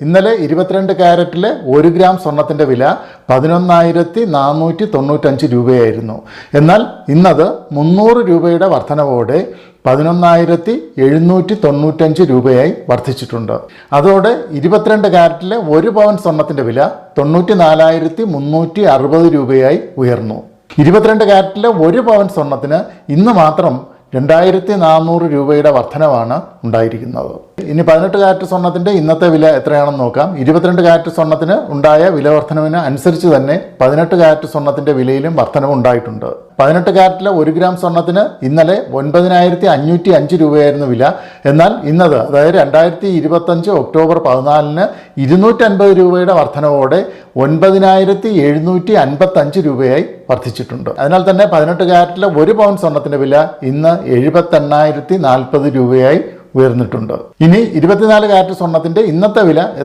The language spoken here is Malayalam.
ഇന്നലെ ഇരുപത്തിരണ്ട് ക്യാരറ്റിലെ ഒരു ഗ്രാം സ്വർണത്തിന്റെ വില പതിനൊന്നായിരത്തി നാനൂറ്റി തൊണ്ണൂറ്റഞ്ച് രൂപയായിരുന്നു. എന്നാൽ ഇന്നത് മുന്നൂറ് രൂപയുടെ വർധനവോടെ പതിനൊന്നായിരത്തി എഴുന്നൂറ്റി തൊണ്ണൂറ്റഞ്ച് രൂപയായി വർദ്ധിച്ചിട്ടുണ്ട്. അതോടെ ഇരുപത്തിരണ്ട് ക്യാരറ്റിലെ ഒരു പവൻ സ്വർണത്തിന്റെ വില തൊണ്ണൂറ്റി നാലായിരത്തി മുന്നൂറ്റി അറുപത് രൂപയായി ഉയർന്നു. ഇരുപത്തിരണ്ട് ക്യാരറ്റിലെ ഒരു പവൻ സ്വർണത്തിന് ഇന്ന് മാത്രം രണ്ടായിരത്തി നാനൂറ് രൂപയുടെ വർധനവാണ് ഉണ്ടായിരിക്കുന്നത്. ഇനി പതിനെട്ട് കാരറ്റ് സ്വർണത്തിന്റെ ഇന്നത്തെ വില എത്രയാണെന്ന് നോക്കാം. ഇരുപത്തിരണ്ട് കാരറ്റ് സ്വർണത്തിന് ഉണ്ടായ വില വർധനവിന് അനുസരിച്ച് തന്നെ പതിനെട്ട് കാരറ്റ് സ്വർണത്തിന്റെ വിലയിലും വർധനവ് ഉണ്ടായിട്ടുണ്ട്. പതിനെട്ട് കാരറ്റിലെ ഒരു ഗ്രാം സ്വർണത്തിന് ഇന്നലെ ഒൻപതിനായിരത്തി അഞ്ഞൂറ്റി അഞ്ച് രൂപയായിരുന്നു വില. എന്നാൽ ഇന്നത് അതായത് രണ്ടായിരത്തി ഇരുപത്തഞ്ച് ഒക്ടോബർ പതിനാലിന് ഇരുന്നൂറ്റൻപത് രൂപയുടെ വർധനവോടെ ഒൻപതിനായിരത്തി എഴുന്നൂറ്റി അൻപത്തഞ്ച് രൂപയായി വർദ്ധിച്ചിട്ടുണ്ട്. അതിനാൽ തന്നെ പതിനെട്ട് കാരറ്റിലെ ഒരു പൗണ്ട് സ്വർണത്തിന്റെ വില ഇന്ന് എഴുപത്തെണ്ണായിരത്തി നാൽപ്പത് രൂപയായി ഉയർന്നിട്ടുണ്ട്. ഇനി ഇരുപത്തിനാല് കാരറ്റ് സ്വർണത്തിന്റെ ഇന്നത്തെ വില